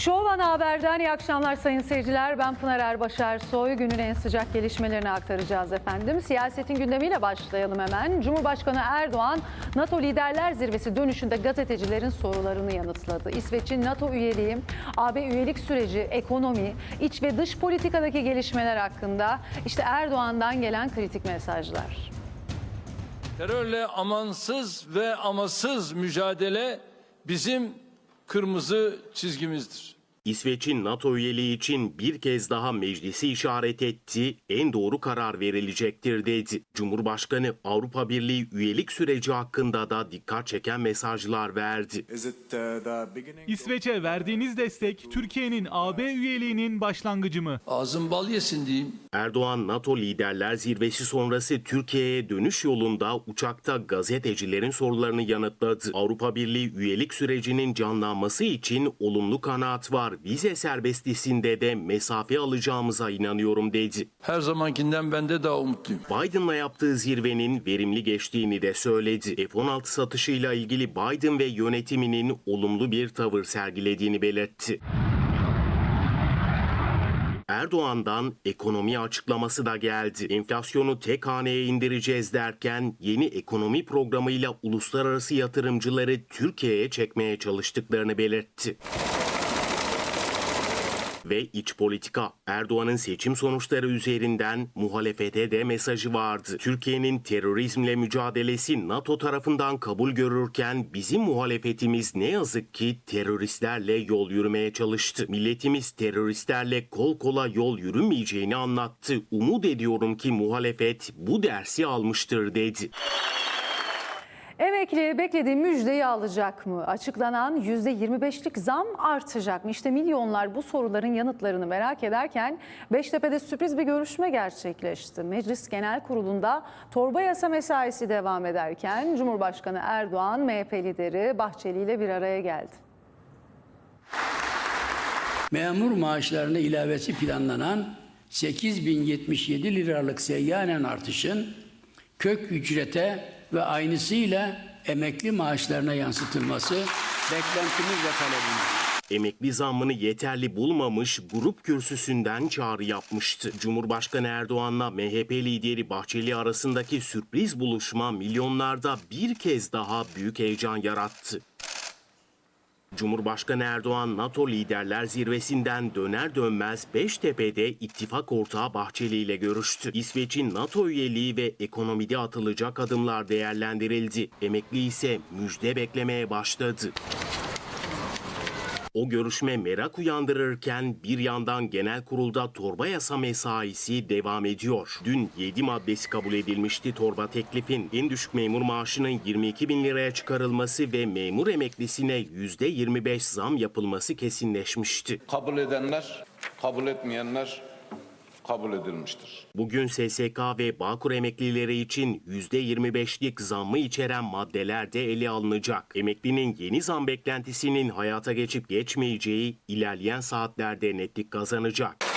Şov Ana Haber'den iyi akşamlar sayın seyirciler. Ben Pınar Erbaşar Soy. Günün en sıcak gelişmelerini aktaracağız efendim. Siyasetin gündemiyle başlayalım hemen. Cumhurbaşkanı Erdoğan, NATO Liderler Zirvesi dönüşünde gazetecilerin sorularını yanıtladı. İsveç'in NATO üyeliği, AB üyelik süreci, ekonomi, iç ve dış politikadaki gelişmeler hakkında işte Erdoğan'dan gelen kritik mesajlar. Terörle amansız ve amasız mücadele bizim kırmızı çizgimizdir. İsveç'in NATO üyeliği için bir kez daha meclisi işaret etti, en doğru karar verilecektir dedi. Cumhurbaşkanı Avrupa Birliği üyelik süreci hakkında da dikkat çeken mesajlar verdi. Uh? İsveç'e verdiğiniz destek Türkiye'nin AB üyeliğinin başlangıcı mı? Ağzın bal yesin diyeyim. Erdoğan NATO liderler zirvesi sonrası Türkiye'ye dönüş yolunda uçakta gazetecilerin sorularını yanıtladı. Avrupa Birliği üyelik sürecinin canlanması için olumlu kanaat var. Vize serbestlisinde de mesafe alacağımıza inanıyorum dedi. Her zamankinden ben de daha umutluyum. Biden'la yaptığı zirvenin verimli geçtiğini de söyledi. F-16 satışıyla ilgili Biden ve yönetiminin olumlu bir tavır sergilediğini belirtti. Erdoğan'dan ekonomi açıklaması da geldi. Enflasyonu tek haneye indireceğiz derken yeni ekonomi programıyla uluslararası yatırımcıları Türkiye'ye çekmeye çalıştıklarını belirtti ve iç politika. Erdoğan'ın seçim sonuçları üzerinden muhalefete de mesajı vardı. Türkiye'nin terörizmle mücadelesi NATO tarafından kabul görürken bizim muhalefetimiz ne yazık ki teröristlerle yol yürümeye çalıştı. Milletimiz teröristlerle kol kola yol yürümeyeceğini anlattı. Umut ediyorum ki muhalefet bu dersi almıştır dedi. Emekli beklediği müjdeyi alacak mı? Açıklanan %25'lik zam artacak mı? İşte milyonlar bu soruların yanıtlarını merak ederken Beştepe'de sürpriz bir görüşme gerçekleşti. Meclis Genel Kurulu'nda torba yasa mesaisi devam ederken Cumhurbaşkanı Erdoğan, MHP lideri Bahçeli ile bir araya geldi. Memur maaşlarına ilavesi planlanan 8077 liralık seyyanen artışın kök ücrete ve aynısıyla emekli maaşlarına yansıtılması beklentimiz ve talebimiz. Emekli zammını yeterli bulmamış, grup kürsüsünden çağrı yapmıştı. Cumhurbaşkanı Erdoğan'la MHP lideri Bahçeli arasındaki sürpriz buluşma milyonlarda bir kez daha büyük heyecan yarattı. Cumhurbaşkanı Erdoğan NATO liderler zirvesinden döner dönmez Beştepe'de ittifak ortağı Bahçeli ile görüştü. İsveç'in NATO üyeliği ve ekonomide atılacak adımlar değerlendirildi. Emekli ise müjde beklemeye başladı. O görüşme merak uyandırırken bir yandan genel kurulda torba yasa mesaisi devam ediyor. Dün 7 maddesi kabul edilmişti torba teklifin. En düşük memur maaşının 22 bin liraya çıkarılması ve memur emeklisine %25 zam yapılması kesinleşmişti. Kabul edenler, kabul etmeyenler kabul edilmiştir. Bugün SSK ve Bağkur emeklileri için %25'lik zammı içeren maddeler de ele alınacak. Emeklinin yeni zam beklentisinin hayata geçip geçmeyeceği ilerleyen saatlerde netlik kazanacak.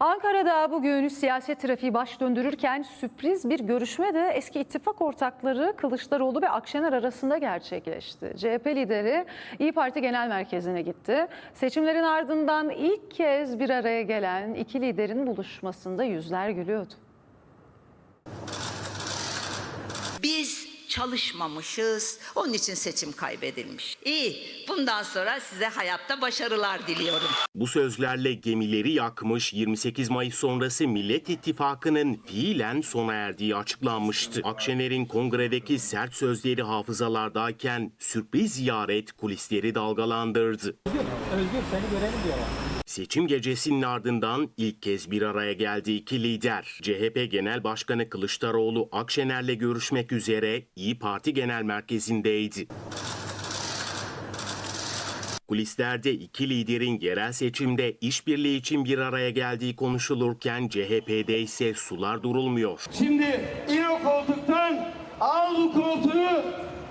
Ankara'da bugün siyaset trafiği baş döndürürken sürpriz bir görüşme de eski ittifak ortakları Kılıçdaroğlu ve Akşener arasında gerçekleşti. CHP lideri İyi Parti Genel Merkezi'ne gitti. Seçimlerin ardından ilk kez bir araya gelen iki liderin buluşmasında yüzler gülüyordu. Biz çalışmamışız. Onun için seçim kaybedilmiş. İyi. Bundan sonra size hayatta başarılar diliyorum. Bu sözlerle gemileri yakmış 28 Mayıs sonrası Millet İttifakı'nın fiilen sona erdiği açıklanmıştı. Akşener'in kongredeki sert sözleri hafızalardayken sürpriz ziyaret kulisleri dalgalandırdı. Seçim gecesinin ardından ilk kez bir araya geldi iki lider. CHP Genel Başkanı Kılıçdaroğlu Akşener'le görüşmek üzere İyi Parti Genel Merkezi'ndeydi. Kulislerde iki liderin yerel seçimde işbirliği için bir araya geldiği konuşulurken CHP'de ise sular durulmuyor. Şimdi in o koltuktan al bu koltuğu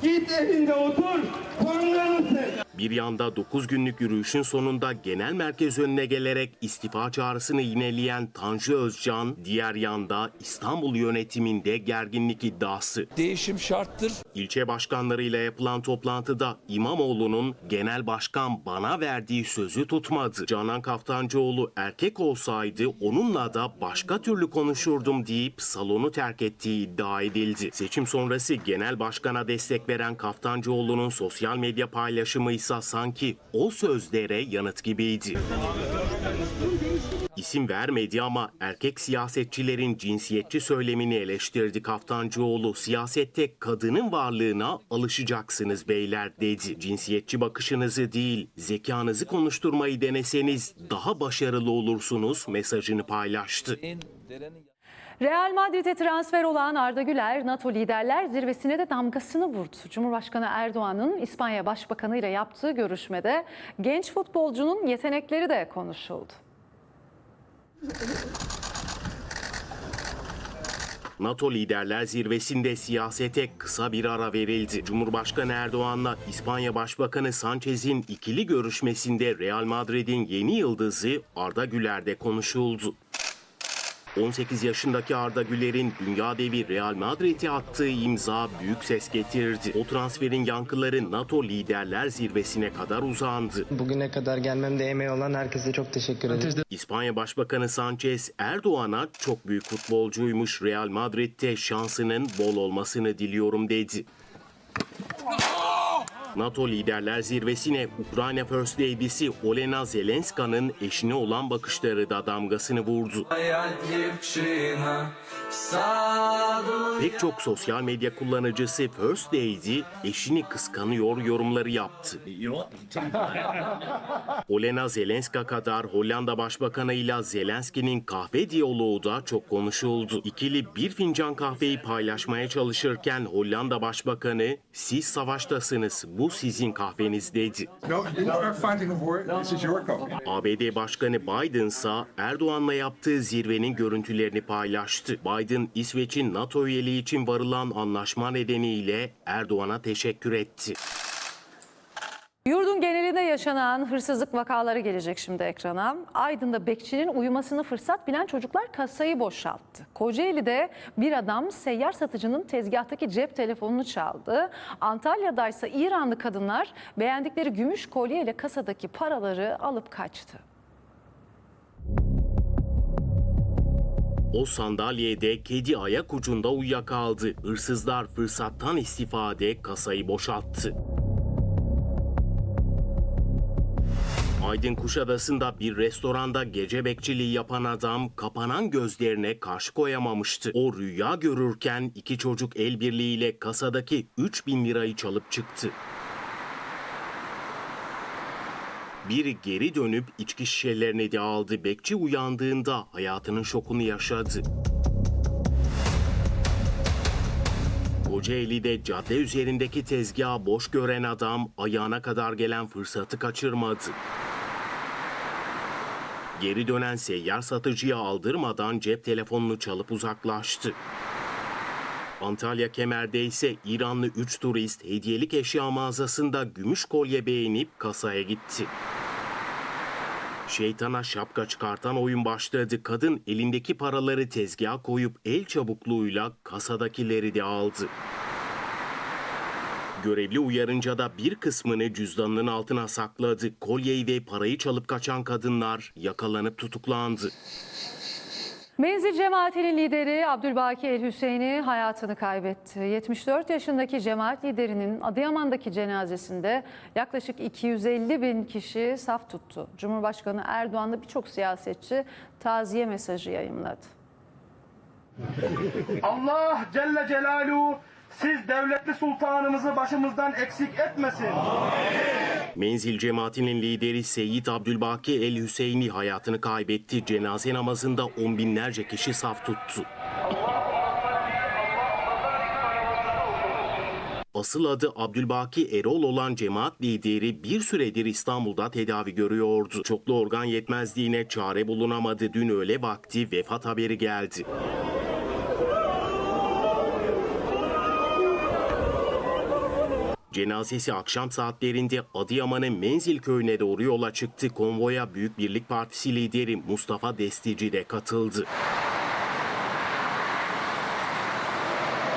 git evinde otur konumlanırsın. Bir yanda 9 günlük yürüyüşün sonunda genel merkez önüne gelerek istifa çağrısını yineleyen Tanju Özcan, diğer yanda İstanbul yönetiminde gerginlik iddiası. Değişim şarttır. İlçe başkanlarıyla yapılan toplantıda İmamoğlu'nun genel başkan bana verdiği sözü tutmadı. Canan Kaftancıoğlu erkek olsaydı onunla da başka türlü konuşurdum deyip salonu terk ettiği iddia edildi. Seçim sonrası genel başkana destek veren Kaftancıoğlu'nun sosyal medya paylaşımı ise sanki o sözlere yanıt gibiydi. İsim vermedi ama erkek siyasetçilerin cinsiyetçi söylemini eleştirdi Kaftancıoğlu. Siyasette kadının varlığına alışacaksınız beyler dedi. Cinsiyetçi bakışınızı değil, zekanızı konuşturmayı deneseniz daha başarılı olursunuz mesajını paylaştı. Real Madrid'e transfer olan Arda Güler, NATO liderler zirvesine de damgasını vurdu. Cumhurbaşkanı Erdoğan'ın İspanya Başbakanı ile yaptığı görüşmede genç futbolcunun yetenekleri de konuşuldu. NATO liderler zirvesinde siyasete kısa bir ara verildi. Cumhurbaşkanı Erdoğan'la İspanya Başbakanı Sanchez'in ikili görüşmesinde Real Madrid'in yeni yıldızı Arda Güler'de konuşuldu. 18 yaşındaki Arda Güler'in dünya devi Real Madrid'e attığı imza büyük ses getirdi. O transferin yankıları NATO liderler zirvesine kadar uzandı. Bugüne kadar gelmemde emeği olan herkese çok teşekkür ederim. İspanya Başbakanı Sanchez Erdoğan'a çok büyük futbolcuymuş Real Madrid'de şansının bol olmasını diliyorum dedi. NATO liderler zirvesine Ukrayna First Lady'si Olena Zelenska'nın eşine olan bakışları da damgasını vurdu. Pek çok sosyal medya kullanıcısı First Lady eşini kıskanıyor yorumları yaptı. Olena Zelenska kadar Hollanda Başbakanıyla Zelenski'nin kahve diyaloğu da çok konuşuldu. İkili bir fincan kahveyi paylaşmaya çalışırken Hollanda Başbakanı siz savaştasınız bu sizin kahveniz dedi. No, you are fighting a war. This is your coffee. ABD Başkanı Biden ise Erdoğan'la yaptığı zirvenin görüntülerini paylaştı. Biden İsveç'in NATO üyeliği için varılan anlaşma nedeniyle Erdoğan'a teşekkür etti. Yurdun genelinde yaşanan hırsızlık vakaları gelecek şimdi ekrana. Aydın'da bekçinin uyumasını fırsat bilen çocuklar kasayı boşalttı. Kocaeli'de bir adam seyyar satıcının tezgahtaki cep telefonunu çaldı. Antalya'da ise İranlı kadınlar beğendikleri gümüş kolyeyle kasadaki paraları alıp kaçtı. O sandalyede kedi ayak ucunda uyuyakaldı. Hırsızlar fırsattan istifade kasayı boşalttı. Aydın Kuşadası'nda bir restoranda gece bekçiliği yapan adam kapanan gözlerine karşı koyamamıştı. O rüya görürken iki çocuk el birliğiyle kasadaki 3000 lirayı çalıp çıktı. Biri geri dönüp içki şişelerini de aldı. Bekçi uyandığında hayatının şokunu yaşadı. Kocaeli'de cadde üzerindeki tezgahı boş gören adam ayağına kadar gelen fırsatı kaçırmadı. Geri dönen seyyar satıcıya aldırmadan cep telefonunu çalıp uzaklaştı. Antalya Kemer'de ise İranlı 3 turist hediyelik eşya mağazasında gümüş kolye beğenip kasaya gitti. Şeytana şapka çıkartan oyun başladı. Kadın elindeki paraları tezgaha koyup el çabukluğuyla kasadakileri de aldı. Görevli uyarınca da bir kısmını cüzdanının altına sakladı. Kolyeyi ve parayı çalıp kaçan kadınlar yakalanıp tutuklandı. Menzil cemaatinin lideri Abdülbaki El Hüseyin'i hayatını kaybetti. 74 yaşındaki cemaat liderinin Adıyaman'daki cenazesinde yaklaşık 250 bin kişi saf tuttu. Cumhurbaşkanı Erdoğan'la birçok siyasetçi taziye mesajı yayımladı. Allah Celle Celaluhu siz devletli sultanımızı başımızdan eksik etmesin. Menzil cemaatinin lideri Seyyid Abdülbaki El Hüseyin'i hayatını kaybetti. Cenaze namazında on binlerce kişi saf tuttu. Asıl adı Abdülbaki Erol olan cemaat lideri bir süredir İstanbul'da tedavi görüyordu. Çoklu organ yetmezliğine çare bulunamadı. Dün öğle vakti vefat haberi geldi. Cenazesi akşam saatlerinde Adıyaman'ın Menzil köyüne doğru yola çıktı. Konvoya Büyük Birlik Partisi lideri Mustafa Destici de katıldı.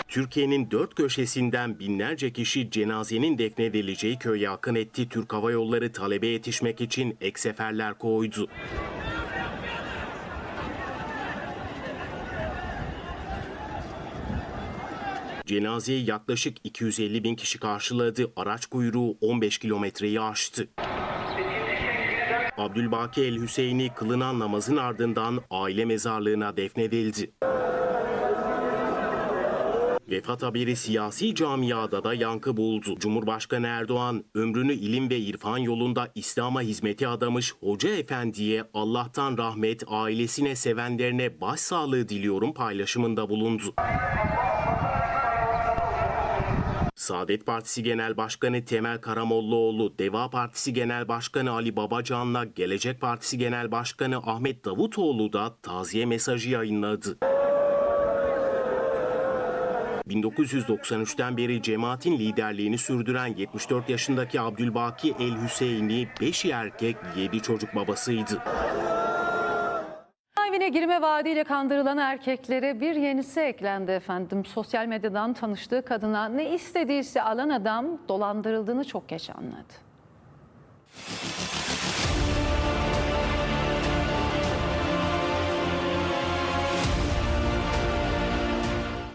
Türkiye'nin dört köşesinden binlerce kişi cenazenin defnedileceği köye akın etti. Türk Hava Yolları talebe yetişmek için ek seferler koydu. Cenazeyi yaklaşık 250 bin kişi karşıladı. Araç kuyruğu 15 kilometreyi aştı. Abdülbaki El Hüseyini kılınan namazın ardından aile mezarlığına defnedildi. Vefat haberi siyasi camiada da yankı buldu. Cumhurbaşkanı Erdoğan ömrünü ilim ve irfan yolunda İslam'a hizmeti adamış Hoca Efendi'ye Allah'tan rahmet, ailesine sevenlerine başsağlığı diliyorum paylaşımında bulundu. Saadet Partisi Genel Başkanı Temel Karamollaoğlu, Deva Partisi Genel Başkanı Ali Babacan'la Gelecek Partisi Genel Başkanı Ahmet Davutoğlu da taziye mesajı yayınladı. 1993'ten beri cemaatin liderliğini sürdüren 74 yaşındaki Abdülbaki El Hüseyini 5 erkek 7 çocuk babasıydı. Evine girme vaadiyle kandırılan erkeklere bir yenisi eklendi efendim. Sosyal medyadan tanıştığı kadına ne istediyse alan adam dolandırıldığını çok geç anladı.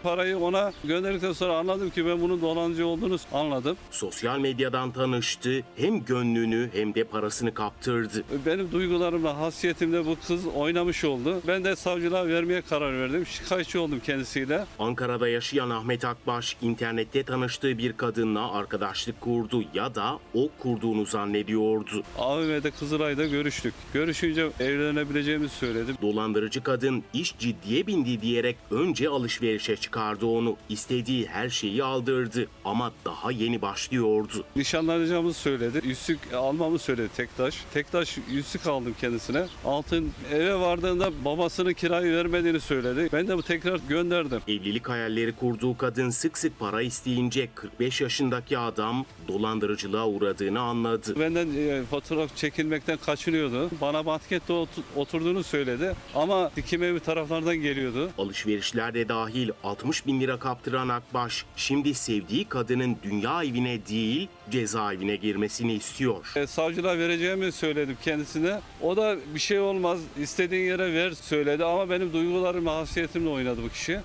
Parayı ona gönderdikten sonra anladım ki ben bunun dolancı olduğunu anladım. Sosyal medyadan tanıştı, hem gönlünü hem de parasını kaptırdı. Benim duygularımla, hasiyetimle bu kız oynamış oldu. Ben de savcılığa vermeye karar verdim. Şikayetçi oldum kendisiyle. Ankara'da yaşayan Ahmet Akbaş internette tanıştığı bir kadınla arkadaşlık kurdu ya da o kurduğunu zannediyordu. AVM'de Kızılay'da görüştük. Görüşünce evlenebileceğimizi söyledim. Dolandırıcı kadın iş ciddiye bindi diyerek önce alışverişe çıkardı onu. İstediği her şeyi aldırdı ama daha yeni başlıyordu. Nişanlanacağımızı söyledi. Yüzük almamı söyledi Tektaş. Tektaş yüzük aldım kendisine. Altın eve vardığında babasının kirayı vermediğini söyledi. Ben de bu tekrar gönderdim. Evlilik hayalleri kurduğu kadın sık sık para isteyince 45 yaşındaki adam dolandırıcılığa uğradığını anladı. Benden e, fotoğraf çekilmekten kaçınıyordu. Bana baskette ot- oturduğunu söyledi. Ama dikim evi taraflardan geliyordu. Alışverişler de dahil 60 bin lira kaptıran Akbaş şimdi sevdiği kadının dünya evine değil cezaevine girmesini istiyor. E, savcılığa vereceğimi söyledim kendisine. O da bir şey olmaz istediğin yere ver söyledi ama benim duygularım ve hasiyetimle oynadı bu kişi.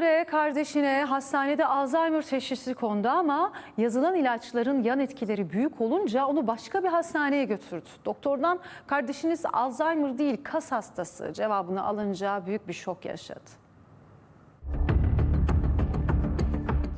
Göre kardeşine hastanede Alzheimer teşhisi kondu ama yazılan ilaçların yan etkileri büyük olunca onu başka bir hastaneye götürdü. Doktordan kardeşiniz Alzheimer değil kas hastası cevabını alınca büyük bir şok yaşadı.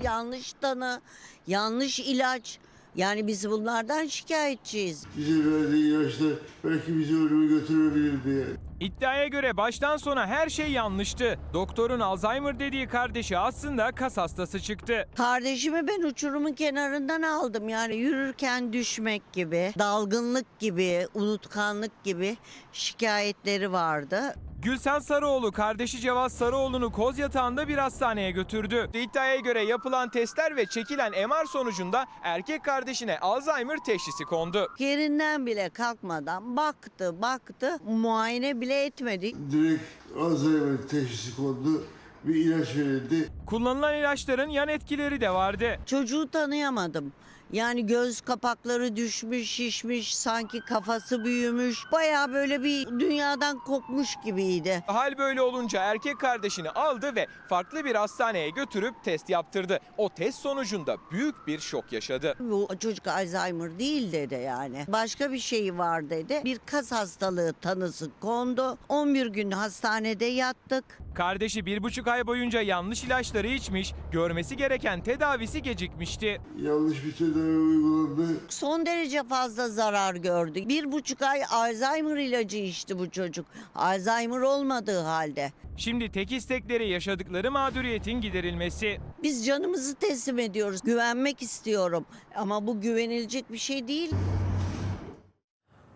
yanlış tanı, yanlış ilaç. Yani biz bunlardan şikayetçiyiz. Bize verdiği ilaçlar belki bizi ölüme götürebilirdi yani. İddiaya göre baştan sona her şey yanlıştı. Doktorun Alzheimer dediği kardeşi aslında kas hastası çıktı. Kardeşimi ben uçurumun kenarından aldım. Yani yürürken düşmek gibi, dalgınlık gibi, unutkanlık gibi şikayetleri vardı. Gülsen Sarıoğlu kardeşi Cevaz Sarıoğlu'nu koz yatağında bir hastaneye götürdü. İddiaya göre yapılan testler ve çekilen MR sonucunda erkek kardeşine Alzheimer teşhisi kondu. Yerinden bile kalkmadan baktı, baktı, muayene bile etmedi. Direkt Alzheimer teşhisi kondu. Bir ilaç verildi. Kullanılan ilaçların yan etkileri de vardı. Çocuğu tanıyamadım. Yani göz kapakları düşmüş, şişmiş, sanki kafası büyümüş. Baya böyle bir dünyadan kopmuş gibiydi. Hal böyle olunca erkek kardeşini aldı ve farklı bir hastaneye götürüp test yaptırdı. O test sonucunda büyük bir şok yaşadı. Bu çocuk Alzheimer değil dedi yani. Başka bir şeyi var dedi. Bir kas hastalığı tanısı kondu. 11 gün hastanede yattık. Kardeşi bir buçuk ay boyunca yanlış ilaçları içmiş, görmesi gereken tedavisi gecikmişti. Yanlış bir tedavi uygulandı. Son derece fazla zarar gördü. Bir buçuk ay Alzheimer ilacı içti bu çocuk. Alzheimer olmadığı halde. Şimdi tek istekleri yaşadıkları mağduriyetin giderilmesi. Biz canımızı teslim ediyoruz. Güvenmek istiyorum. Ama bu güvenilecek bir şey değil.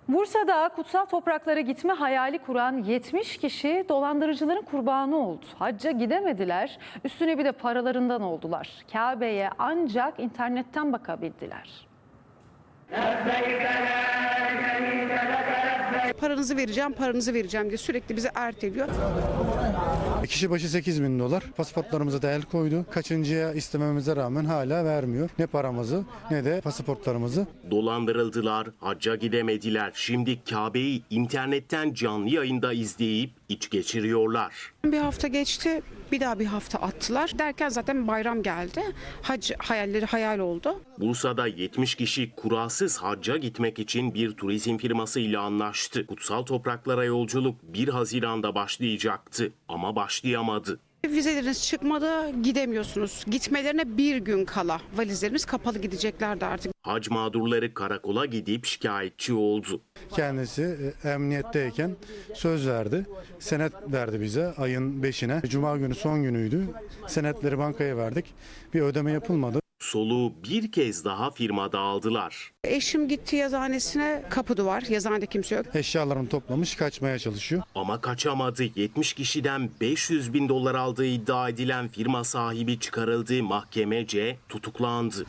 Bursa'da kutsal topraklara gitme hayali kuran 70 kişi dolandırıcıların kurbanı oldu. Hacca gidemediler, üstüne bir de paralarından oldular. Kabe'ye ancak internetten bakabildiler. Paranızı vereceğim, paranızı vereceğim diye sürekli bizi erteliyor. Kişi başı 8 bin dolar. Pasaportlarımıza da el koydu. Kaçıncıya istememize rağmen hala vermiyor. Ne paramızı ne de pasaportlarımızı. Dolandırıldılar, hacca gidemediler. Şimdi Kabe'yi internetten canlı yayında izleyip iç geçiriyorlar. Bir hafta geçti, bir daha bir hafta attılar. Derken zaten bayram geldi. Hac hayalleri hayal oldu. Bursa'da 70 kişi kurasız hacca gitmek için bir turizm firmasıyla anlaştı. Kutsal topraklara yolculuk 1 Haziran'da başlayacaktı ama başlayamadı. Vizeleriniz çıkmadı, gidemiyorsunuz. Gitmelerine bir gün kala. Valizlerimiz kapalı gideceklerdi artık. Hac mağdurları karakola gidip şikayetçi oldu. Kendisi e, emniyetteyken söz verdi. Senet verdi bize ayın 5'ine. Cuma günü son günüydü. Senetleri bankaya verdik. Bir ödeme yapılmadı. Soluğu bir kez daha firmada aldılar. Eşim gitti yazıhanesine, kapı duvar. Yazıhanede kimse yok. Eşyalarını toplamış kaçmaya çalışıyor. Ama kaçamadı. 70 kişiden 500 bin dolar aldığı iddia edilen firma sahibi çıkarıldı. Mahkemece tutuklandı.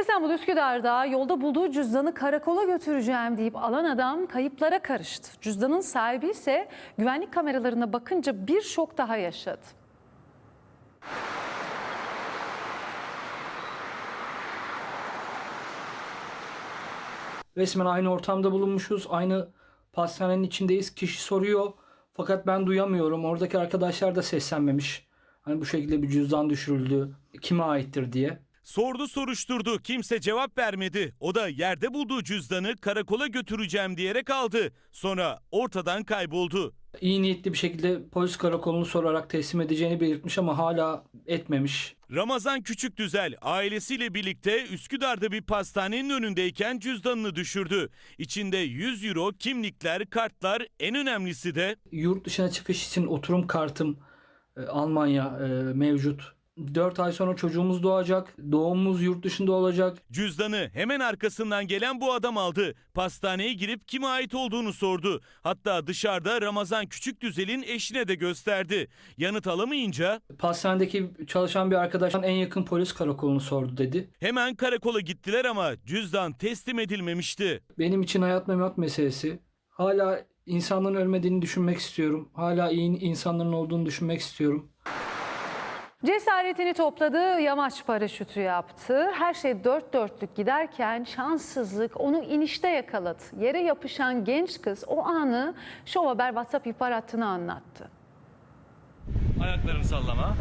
İstanbul Üsküdar'da yolda bulduğu cüzdanı karakola götüreceğim deyip alan adam kayıplara karıştı. Cüzdanın sahibi ise güvenlik kameralarına bakınca bir şok daha yaşadı. Resmen aynı ortamda bulunmuşuz. Aynı pastanenin içindeyiz. Kişi soruyor. Fakat ben duyamıyorum. Oradaki arkadaşlar da seslenmemiş. Hani bu şekilde bir cüzdan düşürüldü. Kime aittir diye. Sordu soruşturdu kimse cevap vermedi. O da yerde bulduğu cüzdanı karakola götüreceğim diyerek aldı. Sonra ortadan kayboldu. İyi niyetli bir şekilde polis karakolunu sorarak teslim edeceğini belirtmiş ama hala etmemiş. Ramazan Küçükdüzel ailesiyle birlikte Üsküdar'da bir pastanenin önündeyken cüzdanını düşürdü. İçinde 100 euro, kimlikler, kartlar en önemlisi de Yurt dışına çıkış için oturum kartım e, Almanya e, mevcut. 4 ay sonra çocuğumuz doğacak. Doğumumuz yurt dışında olacak. Cüzdanı hemen arkasından gelen bu adam aldı. Pastaneye girip kime ait olduğunu sordu. Hatta dışarıda Ramazan Küçükdüzel'in eşine de gösterdi. Yanıt alamayınca Pastanedeki çalışan bir arkadaştan en yakın polis karakolunu sordu dedi. hemen karakola gittiler ama cüzdan teslim edilmemişti. Benim için hayat memat meselesi. Hala insanların ölmediğini düşünmek istiyorum. Hala iyi insanların olduğunu düşünmek istiyorum. Cesaretini topladı, yamaç paraşütü yaptı. Her şey dört dörtlük giderken şanssızlık onu inişte yakaladı. Yere yapışan genç kız o anı Şov Haber WhatsApp ihbar hattına anlattı. Ayaklarını sallama.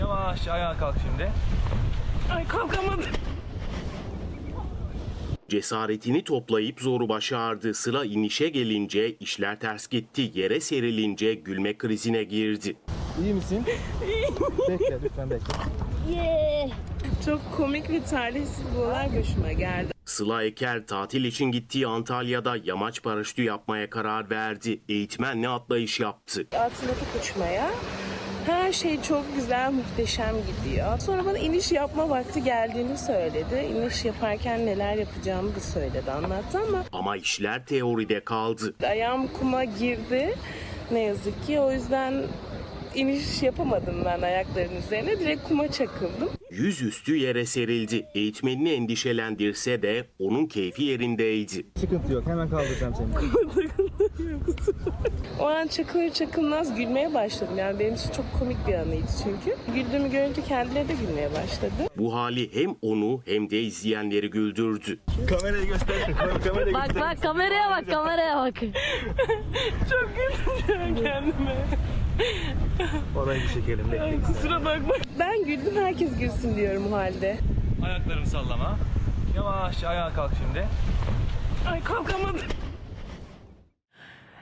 Yavaş ayağa kalk şimdi. Ay kalkamadım. Cesaretini toplayıp zoru başardı. Sıra inişe gelince işler ters gitti. Yere serilince gülme krizine girdi. İyi misin? bekle lütfen bekle. Çok komik bir talihsiz bir olay başıma geldi. Sıla Eker tatil için gittiği Antalya'da yamaç paraşütü yapmaya karar verdi. Eğitmenle atlayış yaptı. Atlatıp uçmaya. Her şey çok güzel, muhteşem gidiyor. Sonra bana iniş yapma vakti geldiğini söyledi. İniş yaparken neler yapacağımı da söyledi, anlattı ama Ama işler teoride kaldı. ayağım kuma girdi. Ne yazık ki o yüzden iniş yapamadım ben ayakların üzerine. Direkt kuma çakıldım. Yüzüstü yere serildi. Eğitmenini endişelendirse de onun keyfi yerindeydi. Sıkıntı yok hemen kaldıracağım seni. O an çakılır çakılmaz gülmeye başladım. Yani benim için çok komik bir anıydı çünkü. Güldüğümü görünce kendileri de gülmeye başladı. Bu hali hem onu hem de izleyenleri güldürdü. Kamerayı göster. Kamerayı Bak bak kameraya bak kameraya bak. Çok güldüm kendime. Orayı bir çekelim bekle. Kusura bakma. Ben güldüm herkes gülsün diyorum o halde. Ayaklarını sallama. Yavaş ayağa kalk şimdi. Ay kalkamadım.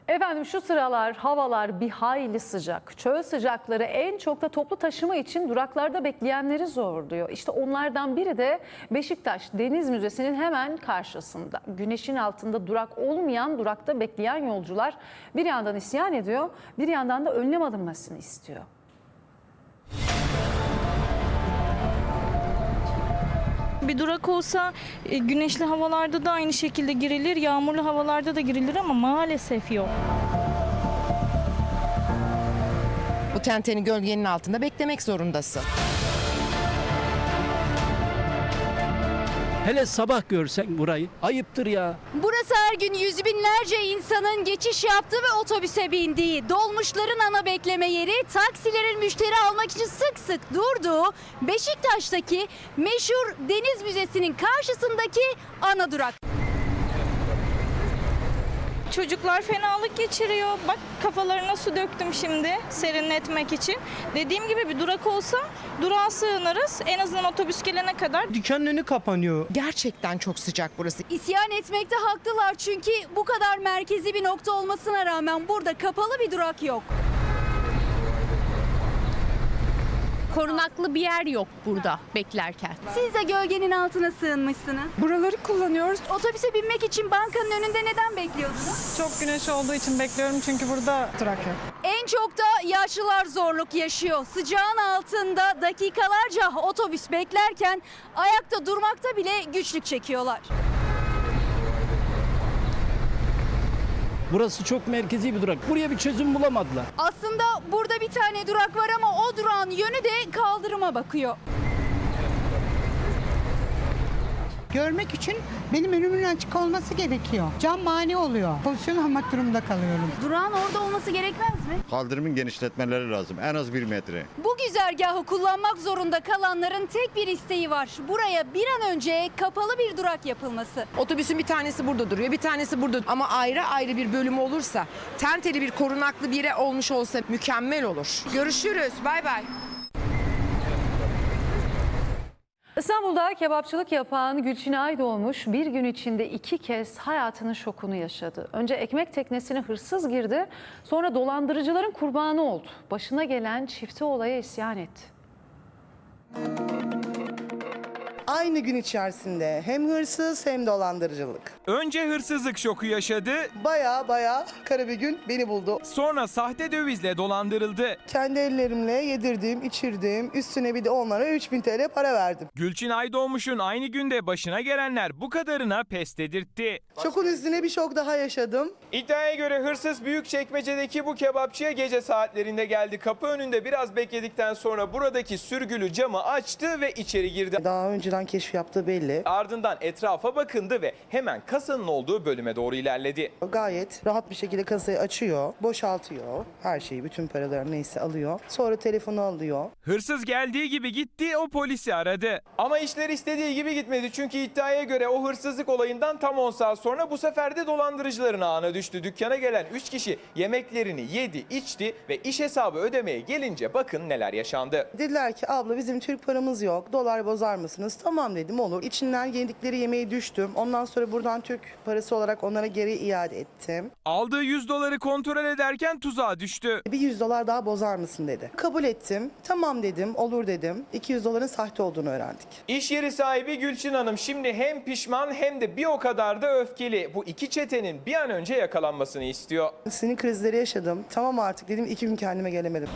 Efendim şu sıralar havalar bir hayli sıcak. Çöl sıcakları en çok da toplu taşıma için duraklarda bekleyenleri zorluyor. İşte onlardan biri de Beşiktaş Deniz Müzesi'nin hemen karşısında. Güneşin altında durak olmayan durakta bekleyen yolcular bir yandan isyan ediyor, bir yandan da önlem alınmasını istiyor. Bir durak olsa e, güneşli havalarda da aynı şekilde girilir, yağmurlu havalarda da girilir ama maalesef yok. Bu tentenin gölgenin altında beklemek zorundasın. Hele sabah görsen burayı ayıptır ya. Burası her gün yüz binlerce insanın geçiş yaptığı ve otobüse bindiği, dolmuşların ana bekleme yeri, taksilerin müşteri almak için sık sık durduğu Beşiktaş'taki meşhur Deniz Müzesi'nin karşısındaki ana durak. Çocuklar fenalık geçiriyor. Bak kafalarına su döktüm şimdi serinletmek için. Dediğim gibi bir durak olsa durağa sığınırız. En azından otobüs gelene kadar. Dükkanın önü kapanıyor. Gerçekten çok sıcak burası. İsyan etmekte haklılar çünkü bu kadar merkezi bir nokta olmasına rağmen burada kapalı bir durak yok. Korunaklı bir yer yok burada beklerken. Siz de gölgenin altına sığınmışsınız. Buraları kullanıyoruz. Otobüse binmek için bankanın önünde neden bekliyordunuz? Çok güneş olduğu için bekliyorum çünkü burada durak yok. En çok da yaşlılar zorluk yaşıyor. Sıcağın altında dakikalarca otobüs beklerken ayakta durmakta bile güçlük çekiyorlar. Burası çok merkezi bir durak. Buraya bir çözüm bulamadılar. Aslında burada bir tane durak var ama o durağın yönü de kaldırıma bakıyor. Görmek için benim önümün açık olması gerekiyor. Cam mani oluyor. Pozisyon almak durumunda kalıyorum. Durağın orada olması gerekmez mi? Kaldırımın genişletmeleri lazım. En az bir metre. Bu güzergahı kullanmak zorunda kalanların tek bir isteği var. Buraya bir an önce kapalı bir durak yapılması. Otobüsün bir tanesi burada duruyor, bir tanesi burada. Ama ayrı ayrı bir bölüm olursa, tenteli bir korunaklı bir yere olmuş olsa mükemmel olur. Görüşürüz. Bay bay. İstanbul'da kebapçılık yapan Gülçin Aydoğmuş bir gün içinde iki kez hayatının şokunu yaşadı. Önce ekmek teknesine hırsız girdi, sonra dolandırıcıların kurbanı oldu. Başına gelen çifte olaya isyan etti. Aynı gün içerisinde hem hırsız hem dolandırıcılık. Önce hırsızlık şoku yaşadı, Baya baya kara bir gün beni buldu. sonra sahte dövizle dolandırıldı. Kendi ellerimle yedirdim, içirdim. Üstüne bir de onlara 3000 TL para verdim. Gülçin Aydoğmuş'un aynı günde başına gelenler bu kadarına pes dedirtti. Şokun üstüne bir şok daha yaşadım. İddiaya göre hırsız Büyükçekmece'deki bu kebapçıya gece saatlerinde geldi. Kapı önünde biraz bekledikten sonra buradaki sürgülü camı açtı ve içeri girdi. Daha önceden keşif yaptığı belli. Ardından etrafa bakındı ve hemen kasanın olduğu bölüme doğru ilerledi. Gayet rahat bir şekilde kasayı açıyor, boşaltıyor. Her şeyi, bütün paraları neyse alıyor. Sonra telefonu alıyor. Hırsız geldiği gibi gitti o polisi aradı. Ama işler istediği gibi gitmedi çünkü iddiaya göre o hırsızlık olayından tam 10 saat sonra bu sefer de dolandırıcıların ağına düştü. Dükkana gelen 3 kişi yemeklerini yedi, içti ve iş hesabı ödemeye gelince bakın neler yaşandı. Dediler ki abla bizim Türk paramız yok, dolar bozar mısınız? Tamam dedim olur. İçinden yedikleri yemeği düştüm. Ondan sonra buradan Türk parası olarak onlara geri iade ettim. Aldığı 100 doları kontrol ederken tuzağa düştü. Bir 100 dolar daha bozar mısın dedi. Kabul ettim. Tamam dedim, olur dedim. 200 doların sahte olduğunu öğrendik. İş yeri sahibi Gülçin Hanım şimdi hem pişman hem de bir o kadar da öfkeli. Bu iki çetenin bir an önce yakalanmasını istiyor. Sinir krizleri yaşadım. Tamam artık dedim iki gün kendime gelemedim.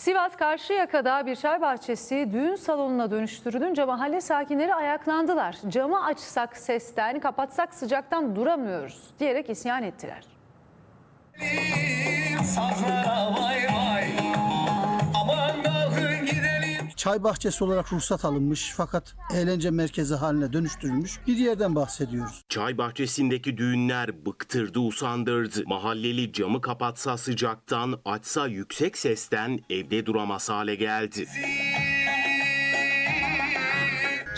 Sivas Karşıyaka'da bir çay bahçesi düğün salonuna dönüştürülünce mahalle sakinleri ayaklandılar. Camı açsak sesten, kapatsak sıcaktan duramıyoruz diyerek isyan ettiler. Çay bahçesi olarak ruhsat alınmış fakat eğlence merkezi haline dönüştürülmüş bir yerden bahsediyoruz. Çay bahçesindeki düğünler bıktırdı usandırdı. Mahalleli camı kapatsa sıcaktan, açsa yüksek sesten evde duramaz hale geldi.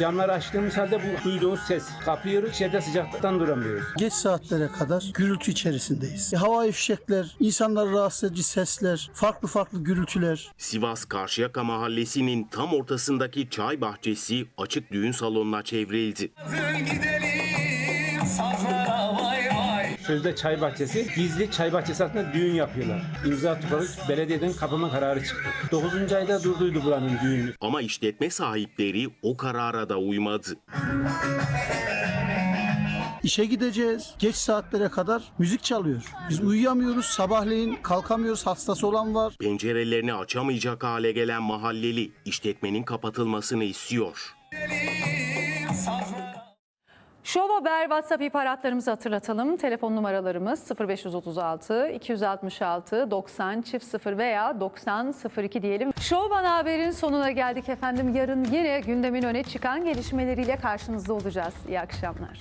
Camları açtığımız halde bu duyduğumuz ses. Kapıyı içeride sıcaklıktan duramıyoruz. Geç saatlere kadar gürültü içerisindeyiz. E, havai fişekler, insanları rahatsız edici sesler, farklı farklı gürültüler. Sivas Karşıyaka mahallesinin tam ortasındaki çay bahçesi açık düğün salonuna çevrildi. Sözde çay bahçesi, gizli çay bahçesi altında düğün yapıyorlar. İmza topladık, belediyeden kapama kararı çıktı. 9. ayda durduydu buranın düğünü. Ama işletme sahipleri o karara da uymadı. İşe gideceğiz. Geç saatlere kadar müzik çalıyor. Biz uyuyamıyoruz. Sabahleyin kalkamıyoruz. Hastası olan var. Pencerelerini açamayacak hale gelen mahalleli işletmenin kapatılmasını istiyor. Şov Haber WhatsApp ihbaratlarımızı hatırlatalım. Telefon numaralarımız 0536 266 90 çift 0 veya 90 02 diyelim. Şov Bana Haber'in sonuna geldik efendim. Yarın yine gündemin öne çıkan gelişmeleriyle karşınızda olacağız. İyi akşamlar.